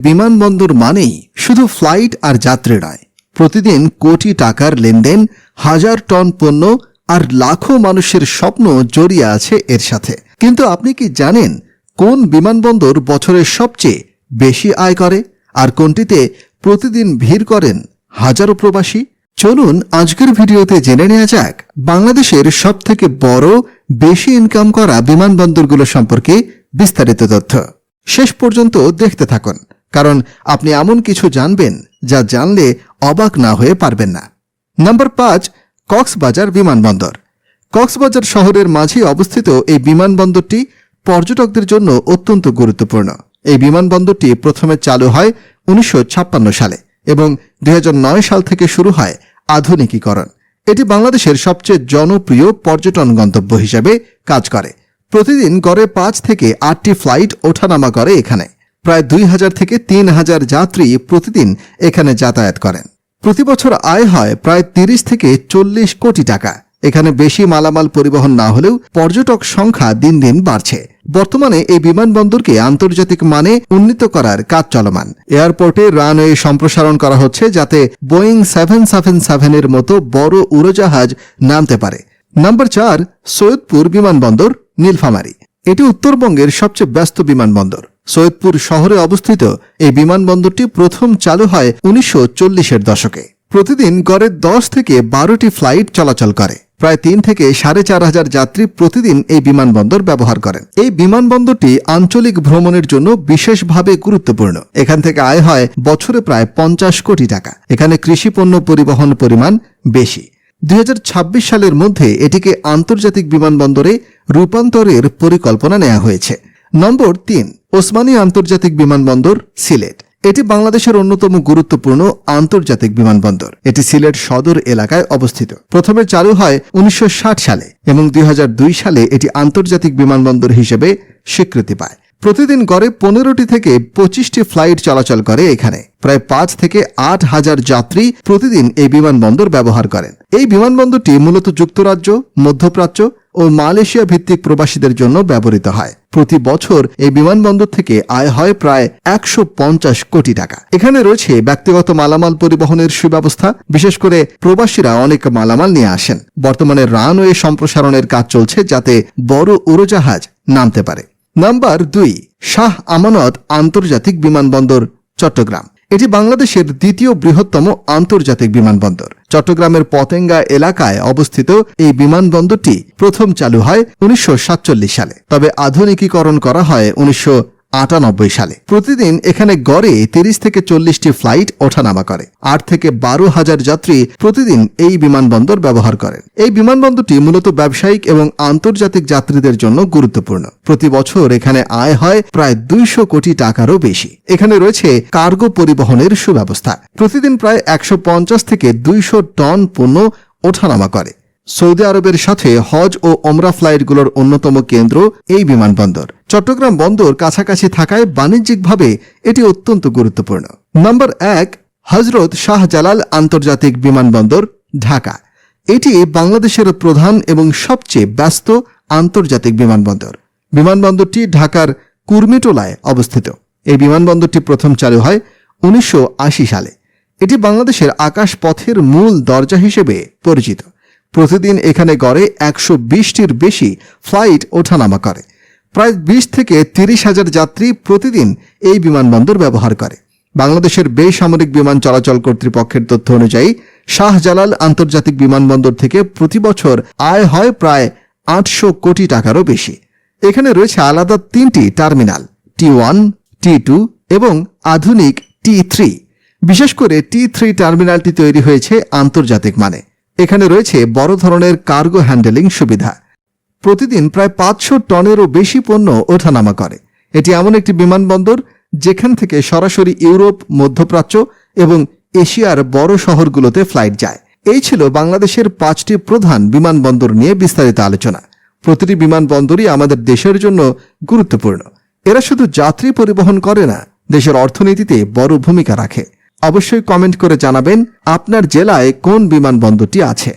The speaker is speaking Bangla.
বিমানবন্দর মানেই শুধু ফ্লাইট আর যাত্রী নয়। প্রতিদিন কোটি টাকার লেনদেন, হাজার টন পণ্য আর লাখো মানুষের স্বপ্ন জড়িয়ে আছে এর সাথে। কিন্তু আপনি কি জানেন কোন বিমানবন্দর বছরের সবচেয়ে বেশি আয় করে? আর কোনটিতে প্রতিদিন ভিড় করেন হাজারো প্রবাসী? চলুন আজকের ভিডিওতে জেনে নেওয়া যাক বাংলাদেশের সব থেকে বড়, বেশি ইনকাম করা বিমানবন্দরগুলো সম্পর্কে বিস্তারিত তথ্য। শেষ পর্যন্ত দেখতে থাকুন। কারণ আপনি এমন কিছু জানবেন যা জানলে অবাক না হয়ে পারবেন না। নাম্বার পাঁচ, কক্সবাজার বিমানবন্দর। কক্সবাজার শহরের মাঝে অবস্থিত এই বিমানবন্দরটি পর্যটকদের জন্য অত্যন্ত গুরুত্বপূর্ণ। এই বিমানবন্দরটি প্রথমে চালু হয় উনিশশো ছাপ্পান্ন সালে এবং দু হাজার নয় সাল থেকে শুরু হয় আধুনিকীকরণ। এটি বাংলাদেশের সবচেয়ে জনপ্রিয় পর্যটন গন্তব্য হিসেবে কাজ করে। প্রতিদিন গড়ে পাঁচ থেকে আটটি ফ্লাইট ওঠানামা করে এখানে। প্রায় দুই হাজার থেকে তিন হাজার যাত্রী প্রতিদিন এখানে যাতায়াত করেন। প্রতি বছর আয় হয় প্রায় তিরিশ থেকে চল্লিশ কোটি টাকা। এখানে বেশি মালামাল পরিবহন না হলেও পর্যটক সংখ্যা দিন দিন বাড়ছে। বর্তমানে এই বিমানবন্দরকে আন্তর্জাতিক মানে উন্নীত করার কাজ চলমান। এয়ারপোর্টে রানওয়ে সম্প্রসারণ করা হচ্ছে যাতে বোয়িং সেভেন সেভেন সেভেনের মতো বড় উড়োজাহাজ নামতে পারে। নাম্বার চার, সৈয়দপুর বিমানবন্দর, নীলফামারী। এটি উত্তরবঙ্গের সবচেয়ে ব্যস্ত বিমানবন্দর। সৈয়দপুর শহরে অবস্থিত এই বিমানবন্দরটি প্রথম চালু হয় উনিশশো চল্লিশের দশকে। প্রতিদিন গড়ে দশ থেকে বারোটি ফ্লাইট চলাচল করে। প্রায় তিন থেকে সাড়ে চার হাজার যাত্রী প্রতিদিন এই বিমানবন্দর ব্যবহার করেন। এই বিমানবন্দরটি আঞ্চলিক ভ্রমণের জন্য বিশেষভাবে গুরুত্বপূর্ণ। এখান থেকে আয় হয় বছরে প্রায় পঞ্চাশ কোটি টাকা। এখানে কৃষি পণ্য পরিবহন পরিমাণ বেশি। দুই হাজার ছাব্বিশ সালের মধ্যে এটিকে আন্তর্জাতিক বিমানবন্দরে রূপান্তরের পরিকল্পনা নেওয়া হয়েছে। নম্বর তিন, ওসমানী আন্তর্জাতিক বিমানবন্দর, সিলেট। এটি বাংলাদেশের অন্যতম গুরুত্বপূর্ণ আন্তর্জাতিক বিমানবন্দর। এটি সিলেট সদর এলাকায় অবস্থিত। প্রথমে চালু হয় উনিশশো ষাট সালে এবং দুই হাজার দুই সালে এটি আন্তর্জাতিক বিমানবন্দর হিসেবে স্বীকৃতি পায়। প্রতিদিন গড়ে পনেরোটি থেকে পঁচিশটি ফ্লাইট চলাচল করে এখানে। প্রায় পাঁচ থেকে আট হাজার যাত্রী প্রতিদিন এই বিমানবন্দর ব্যবহার করেন। এই বিমানবন্দরটি মূলত যুক্তরাজ্য, মধ্যপ্রাচ্য ও মালয়েশিয়া ভিত্তিক প্রবাসীদের জন্য ব্যবহৃত হয়। প্রতি বছর এই বিমানবন্দর থেকে আয় হয় প্রায় একশো পঞ্চাশ কোটি টাকা। এখানে রয়েছে ব্যক্তিগত মালামাল পরিবহনের সুব্যবস্থা, বিশেষ করে প্রবাসীরা অনেক মালামাল নিয়ে আসেন। বর্তমানে রানওয়ে সম্প্রসারণের কাজ চলছে যাতে বড় উড়োজাহাজ নামতে পারে। নাম্বার দুই, শাহ আমানত আন্তর্জাতিক বিমানবন্দর চট্টগ্রাম। এটি বাংলাদেশের দ্বিতীয় বৃহত্তম আন্তর্জাতিক বিমানবন্দর। চট্টগ্রামের পতেঙ্গা এলাকায় অবস্থিত এই বিমানবন্দরটি প্রথম চালু হয় উনিশশো সাতচল্লিশ সালে। তবে আধুনিকীকরণ করা হয় উনিশশো আটানব্বই সালে। প্রতিদিন এখানে গড়ে তিরিশ থেকে চল্লিশটি ফ্লাইট ওঠানামা করে। আট থেকে বারো হাজার যাত্রী প্রতিদিন এই বিমানবন্দর ব্যবহার করেন। এই বিমানবন্দরটি মূলত ব্যবসায়িক এবং আন্তর্জাতিক যাত্রীদের জন্য গুরুত্বপূর্ণ। প্রতি বছর এখানে আয় হয় প্রায় দুইশো কোটি টাকারও বেশি। এখানে রয়েছে কার্গো পরিবহনের সুব্যবস্থা। প্রতিদিন প্রায় একশো পঞ্চাশ থেকে দুইশো টন পণ্য ওঠানামা করে। সৌদি আরবের সাথে হজ ও ওমরা ফ্লাইটগুলোর অন্যতম কেন্দ্র এই বিমানবন্দর। চট্টগ্রাম বন্দর কাছাকাছি থাকায় বাণিজ্যিকভাবে এটি অত্যন্ত গুরুত্বপূর্ণ। নম্বর এক, হজরত শাহজালাল আন্তর্জাতিক বিমানবন্দর, ঢাকা। এটি বাংলাদেশের প্রধান এবং সবচেয়ে ব্যস্ত আন্তর্জাতিক বিমানবন্দর। বিমানবন্দরটি ঢাকার কুর্মিটোলায় অবস্থিত। এই বিমানবন্দরটি প্রথম চালু হয় উনিশশো আশি সালে। এটি বাংলাদেশের আকাশ পথের মূল দরজা হিসেবে পরিচিত। প্রতিদিন এখানে গড়ে একশো বিশটির বেশি ফ্লাইট ওঠানামা করে। প্রায় বিশ থেকে তিরিশ হাজার যাত্রী প্রতিদিন এই বিমানবন্দর ব্যবহার করে। বাংলাদেশের বেসামরিক বিমান চলাচল কর্তৃপক্ষের তথ্য অনুযায়ী শাহজালাল আন্তর্জাতিক বিমানবন্দর থেকে প্রতি বছর আয় হয় প্রায় আটশো কোটি টাকারও বেশি। এখানে রয়েছে আলাদা তিনটি terminal, T one, T two এবং আধুনিক টি থ্রি। বিশেষ করে টি থ্রি টার্মিনালটি তৈরি হয়েছে আন্তর্জাতিক মানে। এখানে রয়েছে বড় ধরনের কার্গো হ্যান্ডেলিং সুবিধা। প্রতিদিন প্রায় পাঁচশো টনেরও বেশি পণ্য ওঠানামা করে। এটি এমন একটি বিমানবন্দর যেখান থেকে সরাসরি ইউরোপ, মধ্যপ্রাচ্য এবং এশিয়ার বড় শহরগুলোতে ফ্লাইট যায়। এই ছিল বাংলাদেশের পাঁচটি প্রধান বিমানবন্দর নিয়ে বিস্তারিত আলোচনা। প্রতিটি বিমানবন্দরই আমাদের দেশের জন্য গুরুত্বপূর্ণ। এরা শুধু যাত্রী পরিবহন করে না, দেশের অর্থনীতিতে বড় ভূমিকা রাখে। অবশ্যই কমেন্ট করে জানাবেন আপনার জেলায় কোন বিমানবন্দরটি আছে।